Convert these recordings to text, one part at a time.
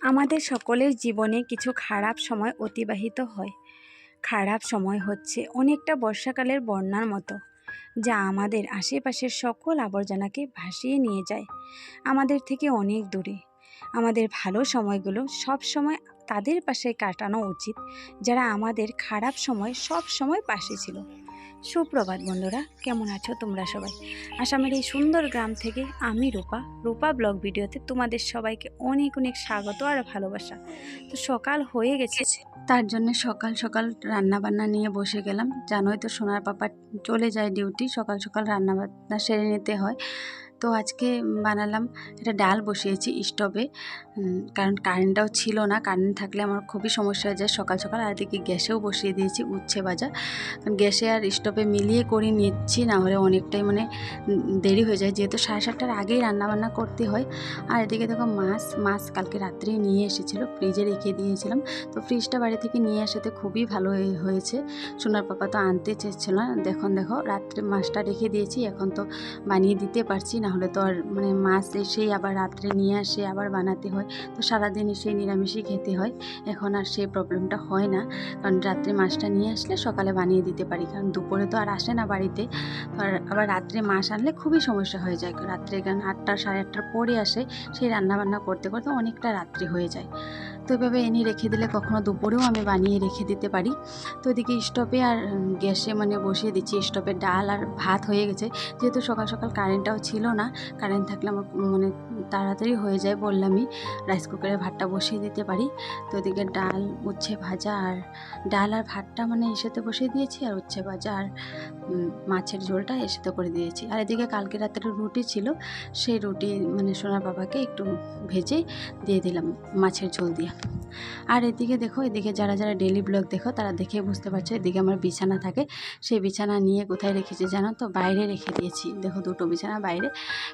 আমাদের সকলের জীবনে কিছু খারাপ সময় অতিবাহিত হয়। খারাপ সময় হচ্ছে অনেকটা বর্ষাকালের বন্যার মতো, যা আমাদের আশেপাশের সকল আবর্জনাকে ভাসিয়ে নিয়ে যায়। আমাদের থেকে অনেক দূরে। আমাদের ভালো সময়গুলো সব সময় তাদের পাশে কাটানো উচিত, যারা আমাদের খারাপ সময় সব সময় পাশে ছিল। সুপ্রভাত বন্ধুরা, কেমন আছো তোমরা সবাই? আসামের এই সুন্দর গ্রাম থেকে আমি রূপা রূপা ব্লগ ভিডিওতে তোমাদের সবাইকে অনেক অনেক স্বাগত আর ভালোবাসা। তো সকাল হয়ে গেছে, তার জন্য সকাল সকাল রান্না বান্না নিয়ে বসে গেলাম। জানোই তো সোনার পাপা চলে যায় ডিউটি, সকাল সকাল রান্না বান্না সেরে নিতে হয়। তো আজকে বানালাম এটা ডাল বসিয়েছি স্টোভে। কারণ কারেন্টটাও ছিল না। কারেন্ট থাকলে আমার খুবই সমস্যা হয়ে যায় সকাল সকাল। আর এদিকে গ্যাসেও বসিয়ে দিয়েছি উচ্ছে ভাজা। কারণ গ্যাসে আর স্টোভে মিলিয়ে করে নিচ্ছি, না হলে অনেকটাই মানে দেরি হয়ে যায়। যেহেতু সাড়ে সাতটার আগেই রান্নাবান্না করতে হয়। আর এদিকে দেখো মাছ মাছ কালকে রাত্রে নিয়ে এসেছিল ফ্রিজে রেখে দিয়েছিলাম। তো ফ্রিজটা বাড়ি থেকে নিয়ে আসাতে খুবই ভালো হয়ে- হয়েছে। সোনার পাপা তো আনতে চেয়েছিল না। দেখুন, দেখো, রাত্রে মাছটা রেখে দিয়েছি। এখন তো বানিয়ে দিতে পারছি, না হলে তো আর মানে মাছ এসেই আবার রাত্রে নিয়ে আসে, আবার বানাতে হয়। তো সারাদিনই সেই নিরামিষই খেতে হয়। এখন আর সেই প্রবলেমটা হয় না। কারণ রাত্রে মাছটা নিয়ে আসলে সকালে বানিয়ে দিতে পারি। কারণ দুপুরে তো আর আসে না বাড়িতে। আর আবার রাত্রে মাছ আনলে খুবই সমস্যা হয়ে যায়। রাত্রে কারণ আটটা সাড়ে আটটার পরে আসে সেই রান্নাবান্না করতে করতে অনেকটা রাত্রি হয়ে যায়। তো এভাবে এনে রেখে দিলে কখনো দুপুরেও আমি বানিয়ে রেখে দিতে পারি। তো এদিকে স্টোভে আর গ্যাসে মানে বসিয়ে দিচ্ছি। স্টোভে ডাল আর ভাত হয়ে গেছে। যেহেতু সকাল সকাল কারেন্টটাও ছিল না কারেন্ট থাকলে আমার মানে তাড়াতাড়ি হয়ে যায় বললামই রাইস কুকারে ভাতটা বসিয়ে দিতে পারি। তো এদিকে ডাল, উচ্ছে ভাজা আর ডাল আর ভাতটা মানে এসেতে বসিয়ে দিয়েছি আর উচ্ছে ভাজা আর মাছের ঝোলটা এসেতে করে দিয়েছি। আর এদিকে কালকে রাতের রুটি ছিল, সেই রুটি মানে সোনার বাবাকে একটু ভেজে দিয়ে দিলাম মাছের ঝোল দিয়ে। আর এদিকে দেখো, এদিকে যারা যারা ডেলি ব্লগ দেখো, তারা দেখে বুঝতে পারছ এদিকে আমার বিছানা থাকে। সেই বিছানা নিয়ে কোথায় রেখেছি জানো তো? বাইরে রেখে দিয়েছি। দেখো দুটো বিছানা বাইরে।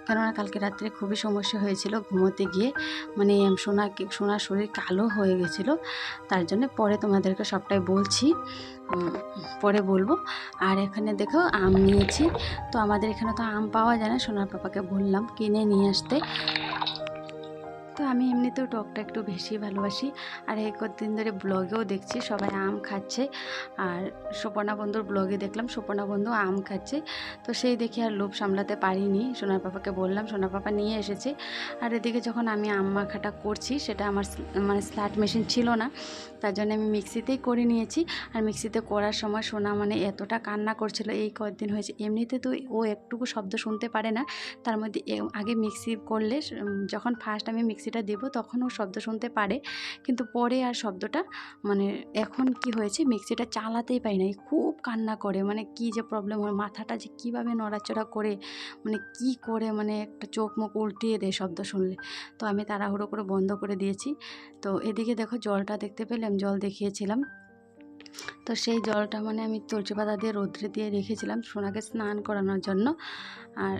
কেননা কালকে রাত্রে খুবই সমস্যা হয়েছিল ঘুমোতে গিয়ে। মানে সোনা সোনার শরীর কালো হয়ে গেছিল। তার জন্য পরে তোমাদেরকে সবটাই বলছি। পরে বলব। আর এখানে দেখো আম নিয়েছি। তো আমাদের এখানে তো আম পাওয়া যায় না, সোনার পাপাকে বললাম কিনে নিয়ে আসতে। তো আমি এমনিতেও টকটা একটু বেশি ভালোবাসি। আর এই কদিন ধরে ব্লগেও দেখছি, সবাই আম খাচ্ছে। আর সুপর্ণা বন্ধুর ব্লগে দেখলাম সুপর্ণা বন্ধু আম খাচ্ছে। তো সেই দেখে আর লোভ সামলাতে পারিনি। সোনার পাপাকে বললাম, সোনার পাপা নিয়ে এসেছে। আর এদিকে যখন আমি আম মাখাটা করছি, সেটা আমার মানে স্ল্যাট মেশিন ছিল না। তার জন্য আমি মিক্সিতেই করে নিয়েছি। আর মিক্সিতে করার সময় সোনা মানে এতটা কান্না করছিল, এই কয়েকদিন হয়েছে। এমনিতে তো ও একটুকু শব্দ শুনতে পারে না। তার মধ্যে আগে মিক্সি করলে যখন ফার্স্ট আমি মিক্সিটা দেব তখন ও শব্দ শুনতে পারে। কিন্তু পরে আর শব্দটা মানে এখন কি হয়েছে মিক্সিটা চালাতেই পাই না খুব কান্না করে। মানে কি যে প্রবলেম হয়, মাথাটা যে কীভাবে নড়াচড়া করে মানে কি করে মানে একটা চোখ মুখ উল্টিয়ে দেয় শব্দ শুনলে। তো আমি তাড়াহুড়ো করে বন্ধ করে দিয়েছি। তো এদিকে দেখো জলটা দেখতে পেলাম জল দেখিয়েছিলাম। তো সেই জলটা মানে আমি তুলসী পাতা দিয়ে রৌদ্রে দিয়ে রেখেছিলাম সোনাকে স্নান করানোর জন্য। আর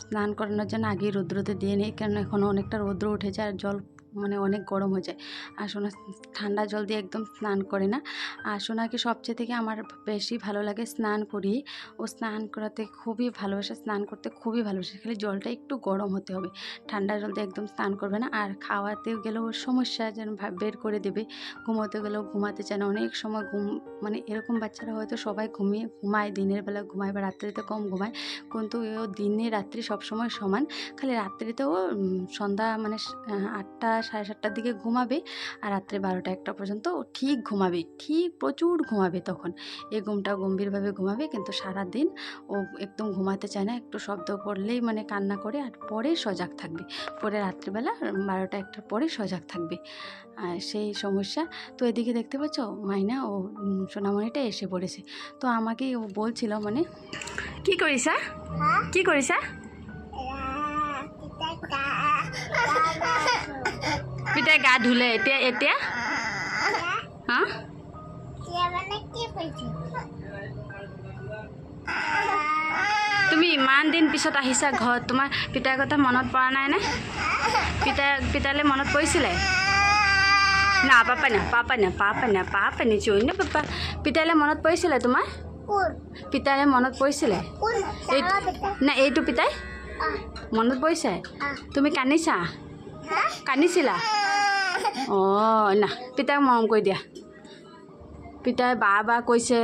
স্নান করানোর জন্য আগেই রৌদ্রতে দিয়ে নিই কারণ এখনও অনেকটা রৌদ্র উঠেছে আর জল মানে অনেক গরম হয়ে যায়। আর সোনা ঠান্ডা জল দিয়ে একদম স্নান করে না। আর সোনাকে সবচেয়ে থেকে আমার বেশি ভালো লাগে স্নান করিয়ে ও স্নান করাতে খুবই ভালোবাসে, স্নান করতে খুবই ভালোবাসে। খালি জলটা একটু গরম হতে হবে। ঠান্ডা জল দিয়ে একদম স্নান করবে না। আর খাওয়াতেও গেলেও সমস্যা যেন বের করে দেবে। ঘুমোতে গেলেও ঘুমাতে চায় না। অনেক সময় ঘুম মানে এরকম বাচ্চারা হয়তো সবাই ঘুমিয়ে ঘুমায়। দিনের বেলা ঘুমায় বা রাত্রিতে কম ঘুমায়। কিন্তু ও দিনে রাত্রি সবসময় সমান। খালি রাত্রিতেও সন্ধ্যা মানে আটটা সাড়ে সাতটার দিকে ঘুমাবে আর রাত্রে বারোটা একটা পর্যন্ত ও ঠিক ঘুমাবে ঠিক প্রচুর ঘুমাবে তখন। এই ঘুমটা গম্ভীরভাবে ঘুমাবে কিন্তু সারা দিন ও একদম ঘুমাতে চায় না একটু শব্দ করলেই মানে কান্না করে আর পরে সজাগ থাকবে। পরে রাত্রিবেলা বারোটা একটার পরে সজাগ থাকবে। আর সেই সমস্যা তো এদিকে দেখতে পাচ্ছ মাইনা ও সোনামণিটা এসে পড়েছে। তো আমাকে ও বলছিল মানে কি করিছা কি করিছা পিতাই গা ধুলে এতিয়া এতিয়া? হা? তুমি ইমান দিন পিছত আহিছা ঘৰত তোমাৰ পিতাৰ কথা মনত পৰা নাই নে পিতা পিতালে মনত পৰিছিলে? না পাপা না পাপা না পাপা না পাপা নি পাপা? পিতালে মনত পৰিছিলে তোমাৰ? পিতালে মনত পৰিছিলে? না এইটো পিতাই? মনত পৰিছে? তুমি কান্দিছা? কান্দিছিলা? অঁ না পিতাক মৰম কৰি দিয়া পিতাই বা বা কৈছে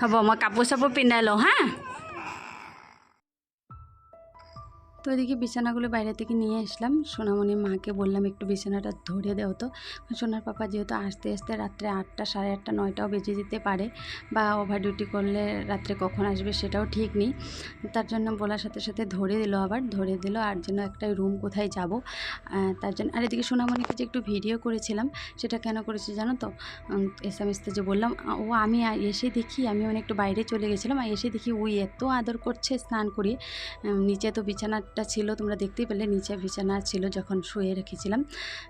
হ'ব মই কাপোৰ চাপোৰ পিন্ধাই লওঁ হা তো এদিকে বিছানাগুলো বাইরে থেকে নিয়ে আসলাম। সোনামণি মাকে বললাম, একটু বিছানাটা ধরে দেও তো। সোনার পাপা যেহেতু আসতে আসতে রাত্রে আটটা, সাড়ে আটটা, নয়টাও বেজে যেতে পারে বা ওভার ডিউটি করলে রাত্রে কখন আসবে সেটাও ঠিক নেই। তার জন্য বলার সাথে সাথে ধরে দিল আবার, ধরে দিল আর যেন একটা রুম কোথায় যাব। তার জন্য, আর এদিকে সোনামণিকে যে একটু ভিডিও করেছিলাম, সেটা কেন করেছি জানো তো? এস এম এসতে যে বললাম, ও, আমি এসে দেখি, আমি মানে একটু বাইরে চলে গেছিলাম, আর এসে দেখি ওই এত আদর করছে স্নান করিয়ে। নিচে তো বিছানাটা ছিল, তোমরা দেখতেই পেলে নিচে বিছানা ছিল যখন শুয়ে রেখেছিলাম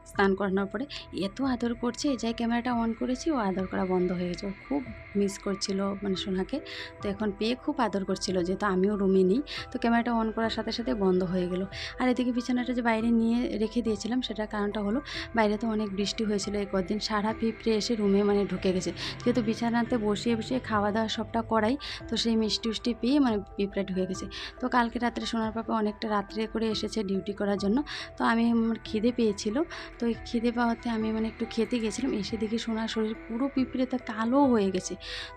স্নান করানোর পরে। এত আদর করছে যাই ক্যামেরাটা অন করেছি, ও আদর করা বন্ধ হয়ে গেছে। খুব মিস করছিল মানে সোনাকে। তো এখন পেয়ে খুব আদর করছিল, যেহেতু আমিও রুমে নেই, তো ক্যামেরাটা অন করার সাথে সাথে বন্ধ হয়ে গেল। আর এদিকে বিছানাটা যে বাইরে নিয়ে রেখে দিয়েছিলাম, সেটার কারণটা হলো বাইরে তো অনেক বৃষ্টি হয়েছিল, এই কদিন সারা পিঁপড়ে এসে রুমে মানে ঢুকে গেছে। যেহেতু বিছানাতে বসিয়ে বসিয়ে খাওয়া দাওয়া সবটা করাই, তো সেই মিষ্টি উষ্টি পেয়ে মানে পিঁপড়ে ঢুকে গেছে। তো কালকে রাত্রে সোনার পাপা অনেকটা রাত্রে করে এসেছে ডিউটি করার জন্য। তো আমি আমার খিদে পেয়েছিল। তো এই খিদে পাওয়াতে আমি মানে একটু খেতে গেছিলাম। এসে দেখি সোনার শরীর পুরো পিঁপড়েতে কালো হয়ে গেছে।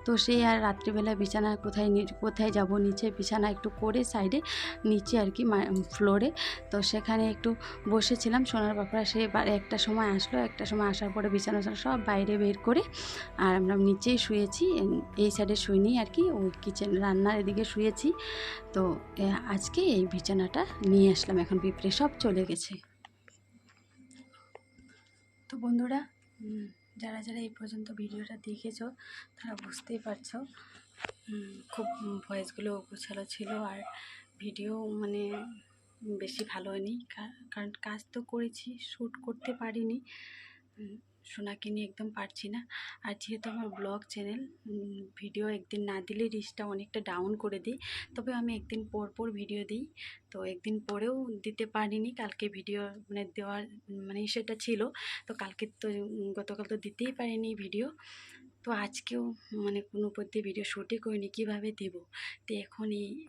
তো সেই আর রাত্রিবেলা বিছানা কোথায় কোথায় যাব? নিচে বিছানা একটু করে সাইডে নিচে আর কি ফ্লোরে তো সেখানে একটু বসেছিলাম। সোনার বাপরা সে একটা সময় আসলো। একটা সময় আসার পরে বিছানা সব বাইরে বের করে আর আমরা নিচেই শুয়েছি। এই সাইডে শুইনি আর কি। ওই কিচেন রান্নার এদিকে শুয়েছি। তো আজকে এই বিছানাটা নিয়ে আসলাম, এখন পিঁপড়ে সব চলে গেছে। তো বন্ধুরা যারা যারা এই পর্যন্ত ভিডিওটা দেখেছ, তারা বুঝতেই পারছ খুব ভয়েসগুলো গোছালো ছিল আর ভিডিও মানে বেশি ভালো হয়নি। কারণ কাজ তো করেছি শ্যুট করতে পারিনি। সোনাকে নিয়ে একদম পারছি না। আর যেহেতু আমার ব্লগ চ্যানেল ভিডিও একদিন না দিলে রিচটা অনেকটা ডাউন করে দিই। তবে আমি একদিন পর পর ভিডিও দিই। তো একদিন পরেও দিতে পারিনি। কালকে ভিডিও মানে দেওয়ার মানে সেটা ছিল। তো কালকে তো গতকাল তো দিতেই পারিনি ভিডিও তো আজকেও মানে কোনো দিয়ে ভিডিও শ্যুটই করিনি। কীভাবে দেবো? তো এখন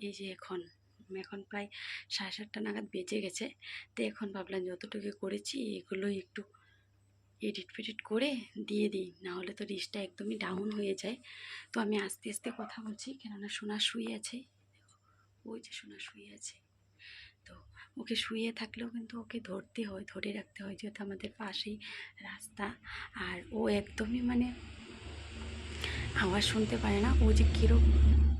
এই যে এখন এখন প্রায় সাড়ে সাতটা নাগাদ বেঁচে গেছে। তো এখন ভাবলাম যতটুকু করেছি এগুলো একটু এডিট ফেডিট করে দিয়ে দিই। নাহলে তো রিচটা একদমই ডাউন হয়ে যায়। তো আমি আস্তে আস্তে কথা বলছি, কেননা সোনা শুয়ে আছে। ওই যে সোনা শুয়ে আছে। তো ওকে শুয়ে থাকলেও কিন্তু ওকে ধরতে হয়, ধরে রাখতে হয়, যেহেতু আমাদের পাশেই রাস্তা। আর ও একদমই মানে আওয়াজ শুনতে পারে না। ও যে কীরকম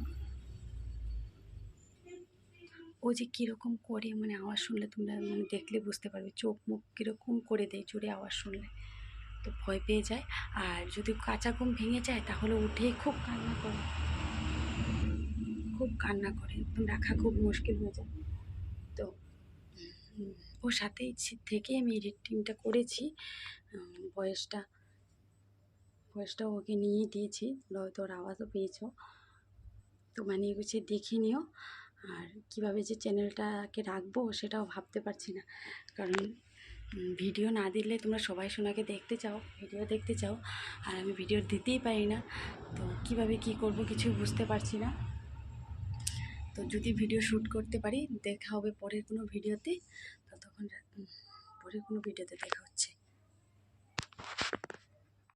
ও যে কীরকম করে মানে আওয়াজ শুনলে তোমরা মানে দেখলে বুঝতে পারবে, চোখ মুখ কীরকম করে দেয় জোরে আওয়াজ শুনলে। তো ভয় পেয়ে যায়। আর যদি কাঁচা ঘুম ভেঙে যায়, তাহলে উঠেই খুব কান্না করে। খুব কান্না করে। একদম রাখা খুব মুশকিল হয়ে যায়। তো ওর সাথেই থেকে আমি এডিটিংটা করেছি। বয়সটা বয়সটা ওকে নিয়ে দিয়েছি। হয়তো ওর আওয়াজও পেয়েছ। তো মানে গুছিয়ে দেখে নিও। আর কীভাবে যে চ্যানেলটাকে রাখব সেটাও ভাবতে পারছি না। কারণ ভিডিও না দিলে তোমরা সবাই সোনাকে দেখতে চাও, ভিডিও দেখতে চাও, আর আমি ভিডিও দিতেই পারি না। তো কীভাবে কি করব কিছু বুঝতে পারছি না। তো যদি ভিডিও শ্যুট করতে পারি, দেখা হবে পরের কোনো ভিডিওতে। ততক্ষণ পরের কোনো ভিডিওতে দেখা হচ্ছে।